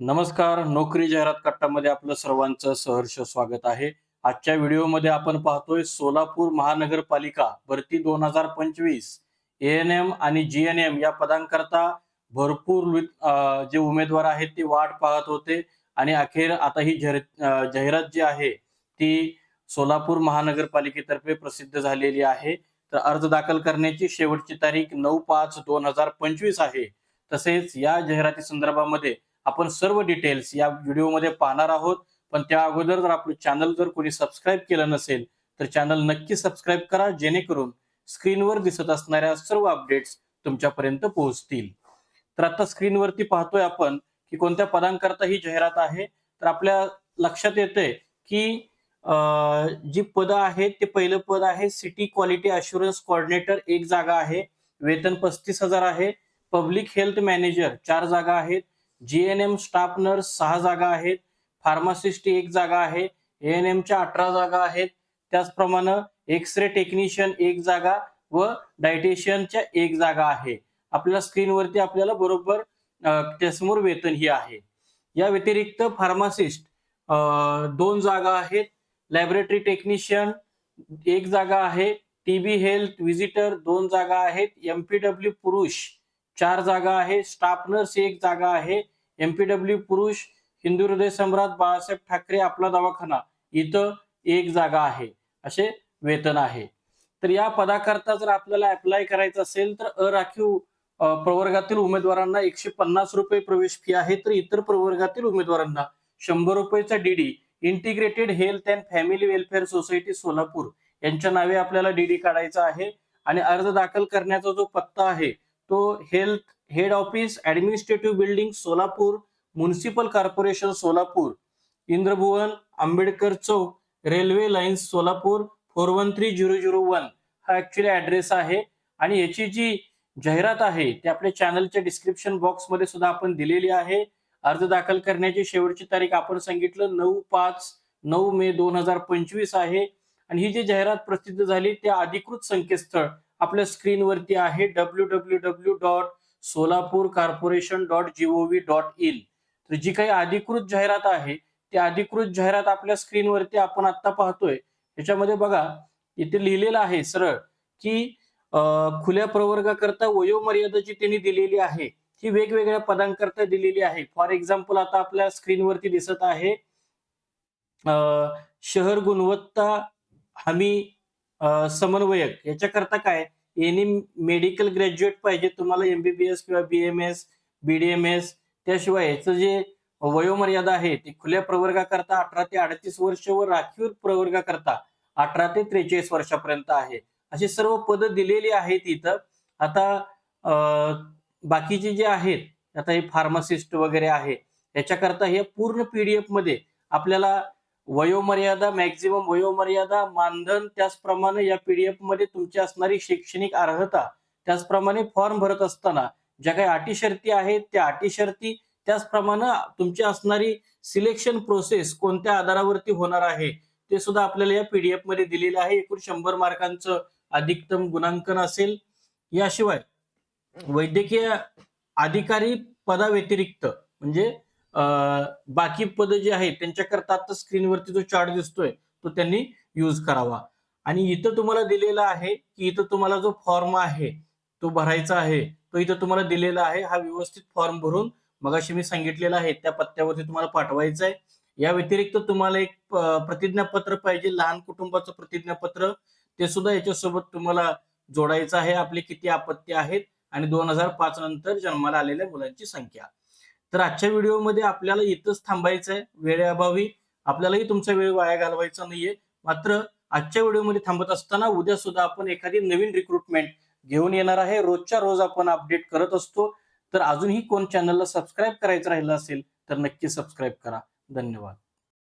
नमस्कार नोकरी जाहिरात कट्टामध्ये आपलं सर्वांचं सहर्ष स्वागत आहे. आजच्या व्हिडिओमध्ये आपण पाहतोय सोलापूर महानगरपालिका भरती दोन हजार पंचवीस एन एम आणि जी एन एम या पदांकरता भरपूर जे उमेदवार आहेत ते वाट पाहत होते. आणि अखेर आता ही जाहिरात जी आहे ती सोलापूर महानगरपालिकेतर्फे प्रसिद्ध झालेली आहे. तर अर्ज दाखल करण्याची शेवटची तारीख नऊ पाच दोन हजार पंचवीस आहे. तसेच या जाहिराती संदर्भामध्ये आपण सर्व डिटेल्स या व्हिडिओमध्ये पाहणार आहोत. पण त्या अगोदर जर आपलं चॅनल जर कोणी सबस्क्राईब केलं नसेल तर चॅनल नक्की सबस्क्राईब करा जेणेकरून स्क्रीनवर दिसत असणाऱ्या सर्व अपडेट्स तुमच्यापर्यंत पोहोचतील. तर आता स्क्रीनवरती पाहतोय आपण की कोणत्या पदांकरता ही जाहिरात आहे. तर आपल्या लक्षात येतंय की जी पद आहेत ते पहिलं पद आहे सिटी क्वालिटी अशुरन्स कोऑर्डिनेटर एक जागा आहे. वेतन पस्तीस हजार आहे. पब्लिक हेल्थ मॅनेजर चार जागा आहेत. जीएनएम स्टाफ नर्स सहा जागा आहेत. फार्मासिस्ट एक जागा आहे. एएनएम एमच्या अठरा जागा आहेत. त्याचप्रमाणे एक्स रे टेक्निशियन एक जागा व डायटेशियनच्या एक जागा आहे. आपल्या स्क्रीनवरती आपल्याला बरोबर त्यासमोर वेतन ही आहे. या व्यतिरिक्त फार्मासिस्ट दोन जागा आहेत. लॅबोरेटरी टेक्निशियन एक जागा आहे. टीबी हेल्थ व्हिजिटर दोन जागा आहेत. एमपीडब्ल्यू पुरुष चार जागा आहे. स्टाफ नर्स एक जागा आहे. एमपीडब्ल्यू पुरुष हिंदू हृदय सम्राट बाळासाहेब ठाकरे आपला दवाखाना. इथं एक जागा आहे. असे वेतन आहे. तर या पदाकरता जर आपल्याला अप्लाय करायचं असेल तर अराखीव प्रवर्गातील उमेदवारांना एकशे पन्नास रुपये प्रवेश फी आहे. तर इतर प्रवर्गातील उमेदवारांना शंभर रुपयेचा DD integrated health and family welfare society Solapur. यांच्या नावे आपल्याला डीडी काढायचा आहे. आणि अर्ज दाखल करण्याचा जो पत्ता आहे तो health head office administrative building Solapur municipal corporation Solapur Indrabhuvan Ambedkar Chowk railway lines Solapur four one three zero zero one. हा ऍक्च्युली ऍड्रेस आहे. आणि याची जी जाहिरात आहे ती आपल्या चॅनलच्या डिस्क्रिप्शन बॉक्समध्ये सुद्धा आपण दिलेली आहे. अर्ज दाखल करण्याची शेवटची तारीख आपण सांगितलं नऊ पाच नऊ मे दोन हजार पंचवीस आहे. आणि ही जी जाहिरात प्रसिद्ध झाली त्या अधिकृत संकेतस्थळ आपल्या स्क्रीनवरती आहे W W W dot Solapur corporation dot G O V dot in तर जी काही अधिकृत जाहिरात आहे ती अधिकृत जाहिरात आपल्या स्क्रीनवरती आपण आता पाहतोय. याच्यामध्ये बघा इथे लिहिलेलं आहे सरळ की खुल्या प्रवर्गाकरता वयोमर्यादा जी त्यांनी दिलेली आहे. ही वेगवेगळ्या पदांकरता दिलेली आहे. फॉर एक्झाम्पल आता आपल्या स्क्रीनवरती दिसत आहे शहर गुणवत्ता हमी समन्वयक. याच्याकरता काय? एनी मेडिकल ग्रॅज्युएट पाहिजे तुम्हाला एमबीबीएस किंवा बीएमएस बीडीएमएस त्याशिवाय याचं जे वयोमर्यादा आहे ती खुल्या प्रवर्गाकरता अठरा ते अडतीस वर्ष व राखीव प्रवर्गाकरता अठरा ते त्रेचाळीस वर्षापर्यंत आहे. अशी सर्व पदं दिलेली आहेत इथं. आता बाकीचे जे आहेत आता हे फार्मासिस्ट वगैरे आहे याच्याकरता हे पूर्ण पीडीएफमध्ये आपल्याला वयोमर्यादा मॅक्झिमम वयोमर्यादा मानधन त्याचप्रमाणे या पीडीएफमध्ये तुमची असणारी शैक्षणिक अर्हता त्याचप्रमाणे फॉर्म भरत असताना ज्या काही अटी शर्ती आहेत त्या अटी शर्ती त्याचप्रमाणे तुमची असणारी सिलेक्शन प्रोसेस कोणत्या आधारावरती होणार आहे ते सुद्धा आपल्याला या पीडीएफमध्ये दिलेलं आहे. एकूण शंभर मार्कांचं अधिकतम गुणांकन असेल. याशिवाय वैद्यकीय अधिकारी पदाव्यतिरिक्त म्हणजे बाकी पद जी आहेत त्यांच्याकरता आता स्क्रीनवरती जो चार्ट दिसतोय तो त्यांनी यूज करावा. आणि इथं तुम्हाला दिलेला आहे की इथं तुम्हाला जो फॉर्म आहे तो भरायचा आहे तो इथं तुम्हाला दिलेला आहे. हा व्यवस्थित फॉर्म भरून मगाशी मी सांगितलेला आहे त्या पत्त्यावरती तुम्हाला पाठवायचं आहे. या व्यतिरिक्त तुम्हाला एक प्रतिज्ञापत्र पाहिजे लहान कुटुंबाचं प्रतिज्ञापत्र. ते सुद्धा याच्यासोबत तुम्हाला जोडायचं आहे. आपली किती आपत्ती आहेत आणि दोन हजार पाच नंतर जन्माला आलेल्या मुलांची संख्या. तर आजच्या व्हिडिओमध्ये आपल्याला इथंच थांबायचं आहे वेळेअभावी आपल्यालाही तुमचा वेळ वाया घालवायचा नाहीये. मात्र आजच्या व्हिडिओमध्ये थांबत असताना उद्या सुद्धा आपण एखादी नवीन रिक्रुटमेंट घेऊन येणार आहे. रोजच्या रोज आपण अपडेट करत असतो. तर अजूनही कोण चॅनलला सबस्क्राईब करायचं राहिलं असेल तर नक्की सबस्क्राईब करा. धन्यवाद.